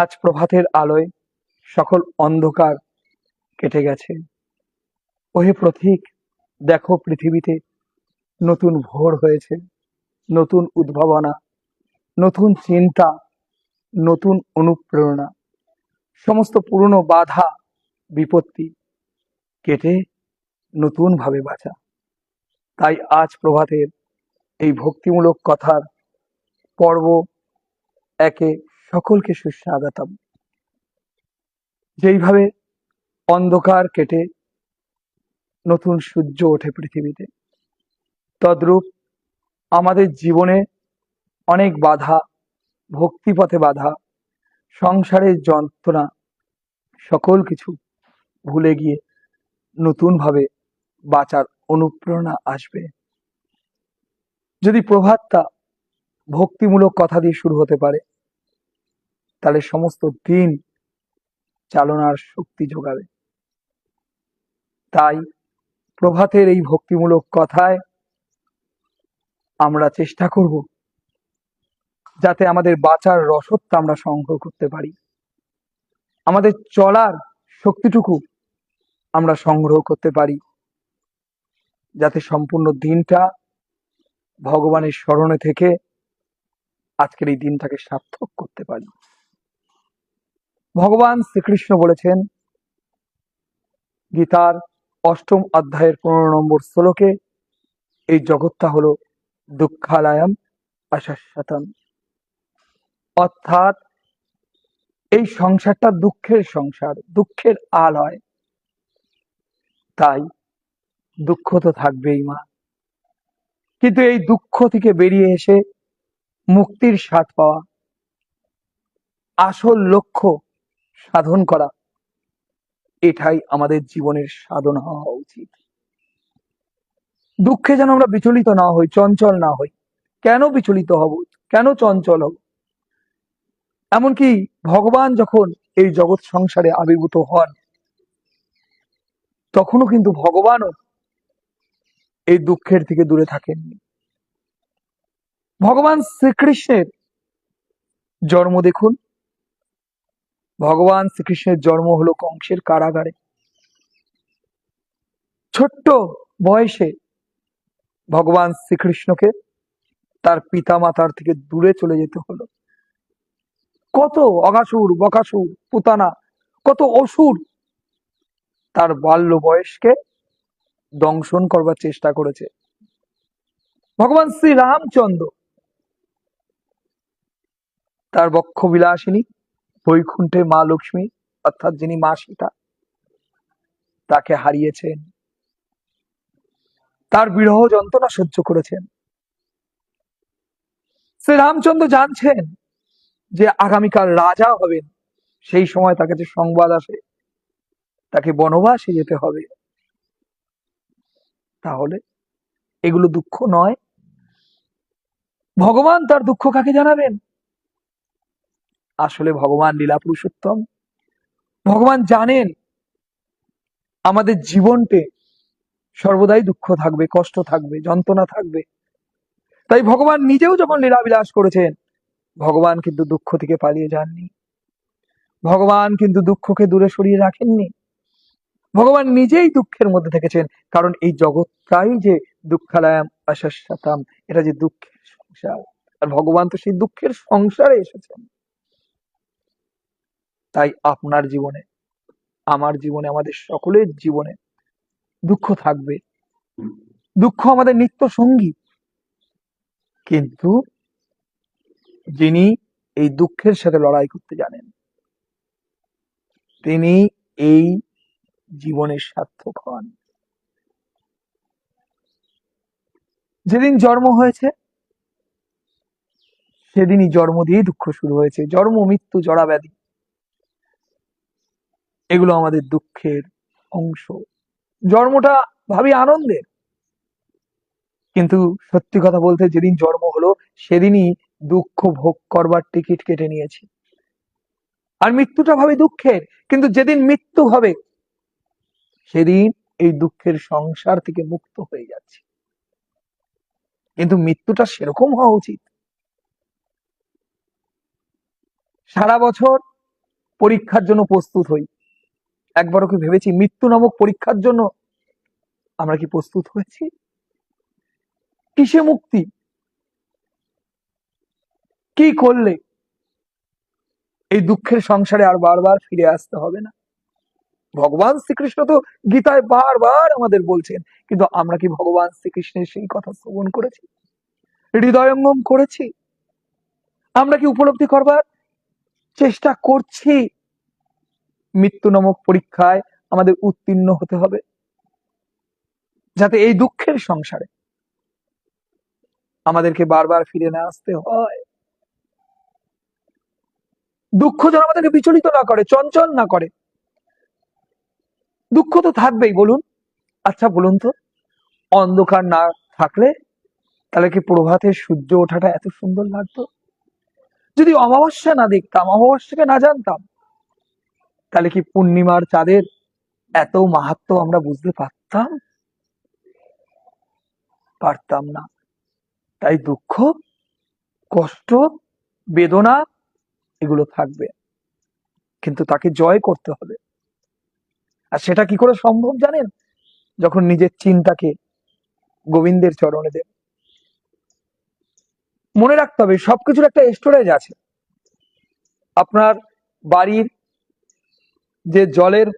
আজ প্রভাতের আলোয় সকল অন্ধকার কেটে গেছে। ওহে প্রতীক, দেখো পৃথিবীতে নতুন ভোর হয়েছে, নতুন উদ্ভাবনা, নতুন চিন্তা, নতুন অনুপ্রেরণা। সমস্ত পুরনো বাধা, বিপত্তি কেটে নতুন ভাবে বাঁচা। তাই আজ প্রভাতের এই ভক্তিমূলক কথার পর্ব একে সকলকে সুস্বাগতম। যেইভাবে অন্ধকার কেটে নতুন সূর্য ওঠে পৃথিবীতে, তদ্রূপ আমাদের জীবনে অনেক বাধা, ভক্তিপথে বাধা, সংসারের যন্ত্রণা, সকল কিছু ভুলে গিয়ে নতুনভাবে বাঁচার অনুপ্রেরণা আসবে। যদি প্রভাতটা ভক্তিমূলক কথা দিয়ে শুরু হতে পারে তাহলে সমস্ত দিন চালনার শক্তি যোগাবে। তাই প্রভাতের এই ভক্তিমূলক কথায় আমরা চেষ্টা করব যাতে আমাদের বাঁচার রসদটা আমরা সংগ্রহ করতে পারি। আমাদের চলার শক্তিটুকু আমরা সংগ্রহ করতে পারি যাতে সম্পূর্ণ দিনটা ভগবানের স্মরণে থেকে আজকের এই দিনটাকে সার্থক করতে পারি। ভগবান শ্রীকৃষ্ণ বলেছেন, গীতার অষ্টম অধ্যায়ের পনেরো নম্বর শ্লোকে, এই জগৎটা হলো দুঃখালয়ম অশাশ্বতম অর্থাৎ, এই সংসারটা দুঃখের সংসার, দুঃখের আলয় তাই দুঃখ তো থাকবেই মা। কিন্তু এই দুঃখ থেকে বেরিয়ে এসে মুক্তির স্বাদ পাওয়া, আসল লক্ষ্য সাধন করা। এটাই আমাদের জীবনের সাধন হওয়া উচিত। দুঃখে যেন আমরা বিচলিত না হই, চঞ্চল না হই। কেন বিচলিত হব? কেন চঞ্চল হব? এমনকি ভগবান যখন এই জগৎ সংসারে আবির্ভূত হন, তখনও কিন্তু ভগবানও এই দুঃখের থেকে দূরে থাকেননি। ভগবান শ্রীকৃষ্ণের জন্ম দেখুন ভগবান শ্রীকৃষ্ণের জন্ম হলো কংসের কারাগারে। ছোট্ট বয়সে ভগবান শ্রীকৃষ্ণকে তার পিতা মাতার থেকে দূরে চলে যেতে হলো। কত অগাসুর, বকাসুর, পুতানা, কত অসুর তার বাল্য বয়সকে দংশন করবার চেষ্টা করেছে। ভগবান শ্রী রামচন্দ্র তার বক্ষ বিলাসিনী বৈকুণ্ঠে মা লক্ষ্মী, অর্থাৎ যিনি মা সীতা, তাকে হারিয়েছেন। তার বিরহ যন্ত্রণা সহ্য করেছেন। শ্রী রামচন্দ্র জানছেন যে আগামীকাল রাজা হবেন, সেই সময় তার কাছে সংবাদ আসে। তাকে বনবাসে যেতে হবে। তাহলে এগুলো দুঃখ নয়। ভগবান তার দুঃখ কাকে জানাবেন? আসলে ভগবান লীলা পুরুষোত্তম। ভগবান জানেন আমাদের জীবনতে সর্বদাই দুঃখ থাকবে, কষ্ট থাকবে, যন্ত্রণা থাকবে। তাই ভগবান নিজেও যখন লীলাবিলাস করেছেন, ভগবান কিন্তু দুঃখ থেকে পালিয়ে যাননি। ভগবান কিন্তু দুঃখকে দূরে সরিয়ে রাখেননি। ভগবান নিজেই দুঃখের মধ্যে থেকেছেন, কারণ এই জগৎটাই যে দুঃখালয়াম, অশাশ্বতাম, এটা যে দুঃখের সংসার। আর ভগবান তো সেই দুঃখের সংসারে এসেছেন। তাই আপনার জীবনে, আমার জীবনে, আমাদের সকলের জীবনে দুঃখ থাকবে। দুঃখ আমাদের নিত্য সঙ্গী। কিন্তু যিনি এই দুঃখের সাথে লড়াই করতে জানেন, তিনি এই জীবনের সার্থক হন। যেদিন জন্ম হয়েছে, সেদিনই জন্ম দিয়েই দুঃখ শুরু হয়েছে। জন্ম, মৃত্যু জড়া ব্যাধি এগুলো আমাদের দুঃখের অংশ। জন্মটা ভাবি আনন্দের। কিন্তু সত্যি কথা বলতে যেদিন জন্ম হলো, সেদিনই দুঃখ ভোগ করবার টিকিট কেটে নিয়েছি। আর মৃত্যুটা ভাবে দুঃখের, কিন্তু যেদিন মৃত্যু হবে, সেদিন এই দুঃখের সংসার থেকে মুক্ত হয়ে যাচ্ছে। কিন্তু মৃত্যুটা সেরকম হওয়া উচিত। সারা বছর পরীক্ষার জন্য প্রস্তুত হই। একবারও কি ভেবেছি মৃত্যু নামক পরীক্ষার জন্য আমরা কি প্রস্তুত হয়েছি? কিসে মুক্তি? কি করলে এই দুঃখের সংসারে আর বারবার ফিরে আসতে হবে না? ভগবান শ্রীকৃষ্ণ তো গীতায় বারবার আমাদের বলছেন, কিন্তু আমরা কি ভগবান শ্রীকৃষ্ণের সেই কথা শ্রবণ করেছি? হৃদয়ঙ্গম করেছি? আমরা কি উপলব্ধি করবার চেষ্টা করছি? মৃত্যু নামক পরীক্ষায় আমাদের উত্তীর্ণ হতে হবে। যাতে এই দুঃখের সংসারে আমাদেরকে বারবার ফিরে না আসতে হয়। দুঃখ যেন আমাদেরকে বিচলিত না করে, চঞ্চল না করে। দুঃখ তো থাকবেই, বলুন। আচ্ছা বলুন তো, অন্ধকার না থাকলে তাহলে কি প্রভাতের সূর্য ওঠাটা এত সুন্দর লাগতো? যদি অমাবস্যা না দেখতাম, অমাবস্যাকে না জানতাম তাহলে কি পূর্ণিমার চাঁদের এত মাহাত্ম আমরা বুঝতে পারতাম? পারতাম না। তাই দুঃখ, কষ্ট, বেদনা এগুলো থাকবে। কিন্তু তাকে জয় করতে হবে। আর সেটা কি করে সম্ভব জানেন? যখন নিজের চিন্তাকে গোবিন্দের চরণে দেব মনে রাখতে হবে, সবকিছুর একটা স্টোরেজ আছে। আপনার বাড়ির যে জলের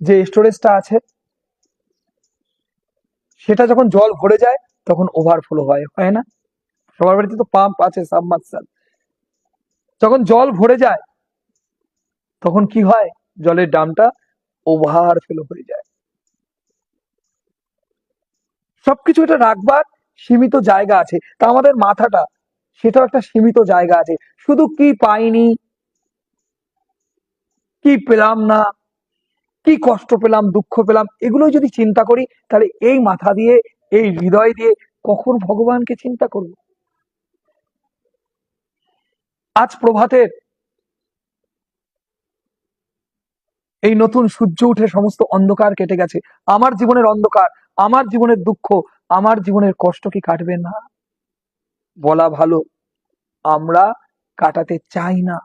যে স্টোরেজটা আছে, সেটা যখন জল ভরে যায়, তখন ওভারফ্লো হয় হয় না? সবার বাড়িতে তো পাম্প আছে সাবমার্সাল যখন জল ভরে যায়, তখন কি হয়? জলের ডামটা ওভারফ্লো হয়ে যায়। সবকিছু এটা রাখবার সীমিত জায়গা আছে। তা আমাদের মাথাটা, সেটাও একটা সীমিত জায়গা আছে। শুধু কি পাইনি কি পেলাম না? কি কষ্ট পেলাম, দুঃখ পেলাম? এগুলো যদি চিন্তা করি, তাহলে এই মাথা দিয়ে, এই হৃদয় দিয়ে কখন ভগবানকে চিন্তা করব? আজ প্রভাতের এই নতুন সূর্য উঠে সমস্ত অন্ধকার কেটে গেছে। আমার জীবনের অন্ধকার, আমার জীবনের দুঃখ, আমার জীবনের কষ্ট কি কাটবে না? বলা ভালো, আমরা কাটাতে চাই না।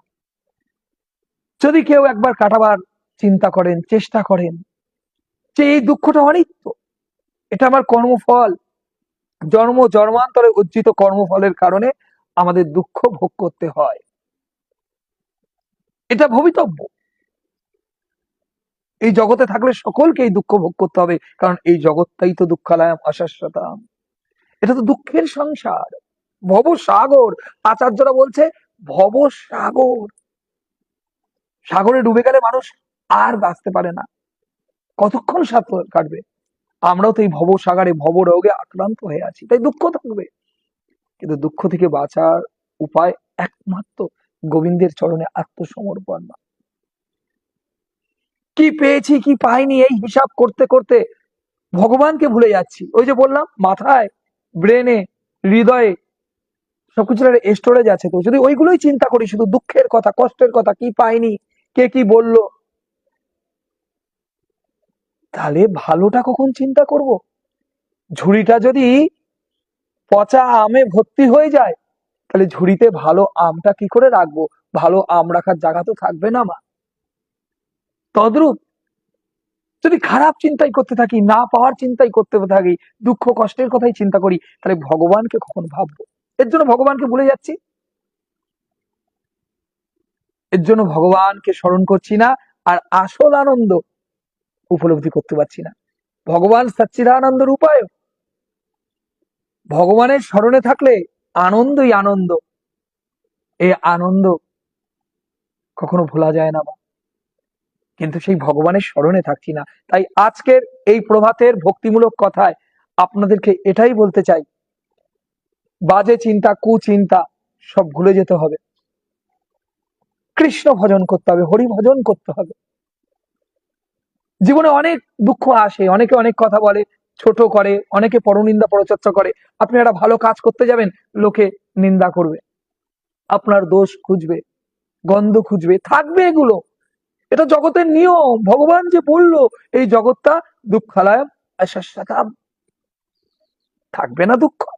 যদি কেউ একবার কাটাবার চিন্তা করেন, চেষ্টা করেন, যে এই দুঃখটা অনিত্য, এটা আমার কর্মফল, জন্ম জন্মান্তরে অর্জিত কর্মফলের কারণে আমাদের দুঃখ ভোগ করতে হয়। এটা ভবিতব্য। এই জগতে থাকলে সকলকে এই দুঃখ ভোগ করতে হবে, কারণ এই জগৎটাই তো দুঃখালয় অশাশ্বতাম এটা তো দুঃখের সংসার। ভব সাগর আচার্যরা বলছে ভব সাগর সাগরে ডুবে গেলে মানুষ আর বাঁচতে পারে না। কতক্ষণ সাঁতার কাটবে? আমরাও তো এই ভব সাগরে ভব রোগে আক্রান্ত হয়ে আছি, তাই দুঃখ থাকবে। কিন্তু দুঃখ থেকে বাঁচার উপায় একমাত্র গোবিন্দের চরণে আত্মসমর্পণ। কি পেয়েছি, কি পাইনি এই হিসাব করতে করতে ভগবানকে ভুলে যাচ্ছি। ওই যে বললাম, মাথায়, ব্রেনে, হৃদয়ে সবকিছুর স্টোরেজ আছে তো। যদি ওইগুলোই চিন্তা করি, শুধু দুঃখের কথা, কষ্টের কথা, কি পাইনি কে কি বলল? তাহলে ভালোটা কখন চিন্তা করব? ঝুড়িটা যদি পচা আমে ভর্তি হয়ে যায়, তাহলে ঝুড়িতে ভালো আমটা কি করে রাখব? ভালো আম রাখার জায়গা তো থাকবে না মা। তদ্রূপ যদি খারাপ চিন্তাই করতে থাকি, না পাওয়ার চিন্তাই করতে থাকি, দুঃখ কষ্টের কথাই চিন্তা করি, তাহলে ভগবানকে কখন ভাববো? এর জন্য ভগবানকে ভুলে যাচ্ছি। এর জন্য ভগবানকে স্মরণ করছি না আর আসল আনন্দ উপলব্ধি করতে পারছি না। ভগবান সচ্চিদানন্দের উপায় ভগবানের স্মরণে থাকলে আনন্দই আনন্দ। এই আনন্দ কখনো ভোলা যায় না কিন্তু সেই ভগবানের স্মরণে থাকছি না। তাই আজকের এই প্রভাতের ভক্তিমূলক কথায় আপনাদেরকে এটাই বলতে চাই। বাজে চিন্তা, কুচিন্তা সব ভুলে যেতে হবে। কৃষ্ণ ভজন করতে হবে, হরি ভজন করতে হবে। জীবনে অনেক দুঃখ আসে, অনেকে অনেক কথা বলে, ছোট করে, অনেকে পরনিন্দা, পরচর্চা করে। আপনি একটা ভালো কাজ করতে যাবেন, লোকে নিন্দা করবে। আপনার দোষ খুঁজবে, গন্ধ খুঁজবে, থাকবে এগুলো। এটা জগতের নিয়ম। ভগবান যে বলল, এই জগৎটা দুঃখালয় থাকবে না দুঃখ।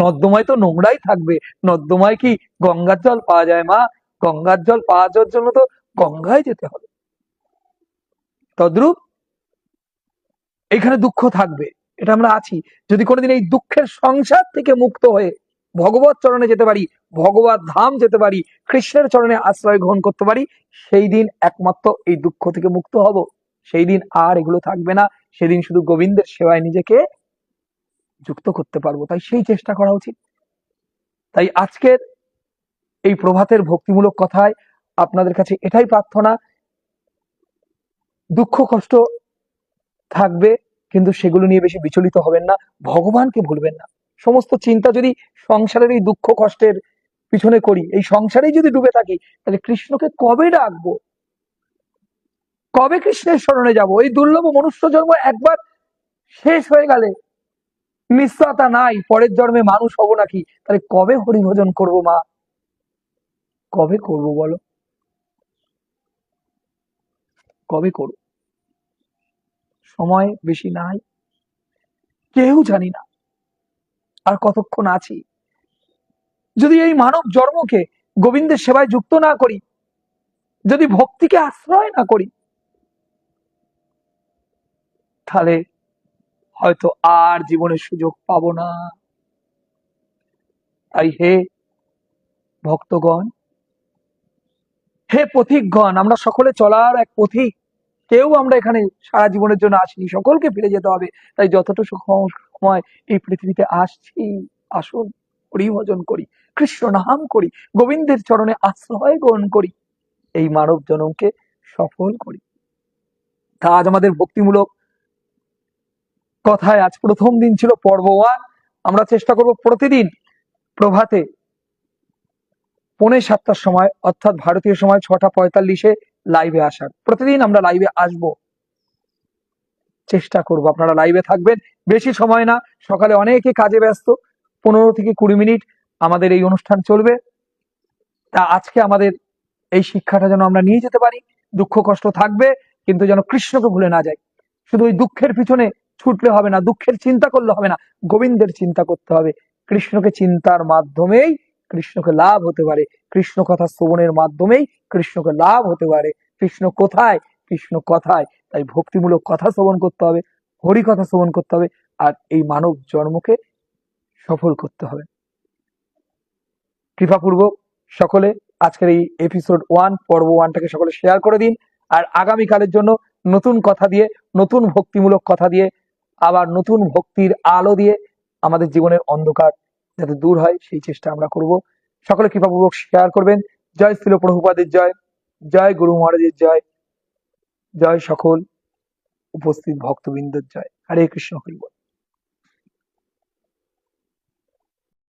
নর্দমায় তো নোংরাই থাকবে। নর্দমায় কি গঙ্গার জল পাওয়া যায় মা? গঙ্গার জল পাওয়া যাওয়ার জন্য তো গঙ্গায় যেতে হবে। তদ্রূপ এখানে দুঃখ থাকবে, এটা আমরা আছি। যদি কোনোদিন এই দুঃখের সংসার থেকে মুক্ত হয়ে ভগবত চরণে যেতে পারি, ভগবত ধাম যেতে পারি, কৃষ্ণের চরণে আশ্রয় গ্রহণ করতে পারি, সেই দিন একমাত্র এই দুঃখ থেকে মুক্ত হব। সেই দিন আর এগুলো থাকবে না। সেদিন শুধু গোবিন্দের সেবায় নিজেকে যুক্ত করতে পারব। তাই সেই চেষ্টা করা উচিত। তাই আজকের এই প্রভাতের ভক্তিমূলক কথায় আপনাদের কাছে এটাই প্রার্থনা। দুঃখ, কষ্ট থাকবে, কিন্তু সেগুলো নিয়ে বেশি বিচলিত হবেন না। ভগবানকে ভুলবেন না। সমস্ত চিন্তা যদি সংসারের এই দুঃখ, কষ্টের পিছনে করি, এই সংসারেই যদি ডুবে থাকি, তাহলে কৃষ্ণকে কবে ডাকবো? কবে কৃষ্ণের স্মরণে যাব? এই দুর্লভ মনুষ্য জন্ম একবার শেষ হয়ে গেলে নিশ্চয়তা নাই, পরের জন্মে মানুষ হব নাকি? তাহলে কবে হরিভোজন করব মা? কবে করব বলো? কবে করব? সময় বেশি নাই। কেউ জানি না। আর কতক্ষণ আছি? যদি এই মানব জন্মকে গোবিন্দের সেবায় যুক্ত না করি, যদি ভক্তিকে আশ্রয় না করি, তাহলে হয়তো আর জীবনের সুযোগ পাবো না। তাই হে ভক্তগণ, হে পথিকগণ, আমরা সকলে চলার এক পথিক। কেউ আমরা এখানে সারা জীবনের জন্য আসিনি, সকলকে ফিরে যেতে হবে। তাই যতটুকু সম- সময় এই পৃথিবীতে আসছি, আসুন হরিভজন করি, কৃষ্ণ নাম করি, গোবিন্দের চরণে আশ্রয় গ্রহণ করি, এই মানব জনমকে সফল করি। তা আজ আমাদের ভক্তিমূলক কথায় আজ প্রথম দিন ছিল পর্ব ওয়ান আমরা চেষ্টা করব প্রতিদিন প্রভাতে পৌনে সাতটার সময়, অর্থাৎ ভারতীয় সময় ছটা পঁয়তাল্লিশে লাইভে আসার। প্রতিদিন আমরা লাইভে আসব। চেষ্টা করব, আপনারা লাইভে থাকবেন। বেশি সময় না, সকালে অনেকে কাজে ব্যস্ত। পনেরো থেকে কুড়ি মিনিট আমাদের এই অনুষ্ঠান চলবে। তা আজকে আমাদের এই শিক্ষাটা যেন আমরা নিয়ে যেতে পারি। দুঃখ কষ্ট থাকবে, কিন্তু যেন কৃষ্ণকে ভুলে না যাই। শুধু ওই দুঃখের পিছনে ছুটলে হবে না, দুঃখের চিন্তা করলে হবে না, গোবিন্দের চিন্তা করতে হবে। কৃষ্ণকে চিন্তার মাধ্যমেই কৃষ্ণকে লাভ হতে পারে। কৃষ্ণ কথা শ্রবণের মাধ্যমেই কৃষ্ণকে লাভ হতে পারে। কৃষ্ণ কোথায়? কৃষ্ণ কথায়। তাই ভক্তিমূলক কথা শ্রবণ করতে হবে, হরি কথা শ্রবণ করতে হবে, আর এই মানব জন্মকে সফল করতে হবে। কৃপাপূর্বক সকলে আজকের এই এপিসোড ওয়ান পর্ব ওয়ানটাকে সকলে শেয়ার করে দিন। আর আগামীকালের জন্য নতুন কথা দিয়ে, নতুন ভক্তিমূলক কথা দিয়ে আবার নতুন ভক্তির আলো দিয়ে আমাদের জীবনের অন্ধকার যাতে দূর হয়, সেই চেষ্টা আমরা করব। সকলে কৃপাপূর্বক শেয়ার করবেন। জয় স্থিল প্রভুপাদের জয়। জয় গুরু মহারাজের জয়। জয় সকল উপস্থিত ভক্তবৃন্দের জয়। হরে কৃষ্ণ, হরি বল।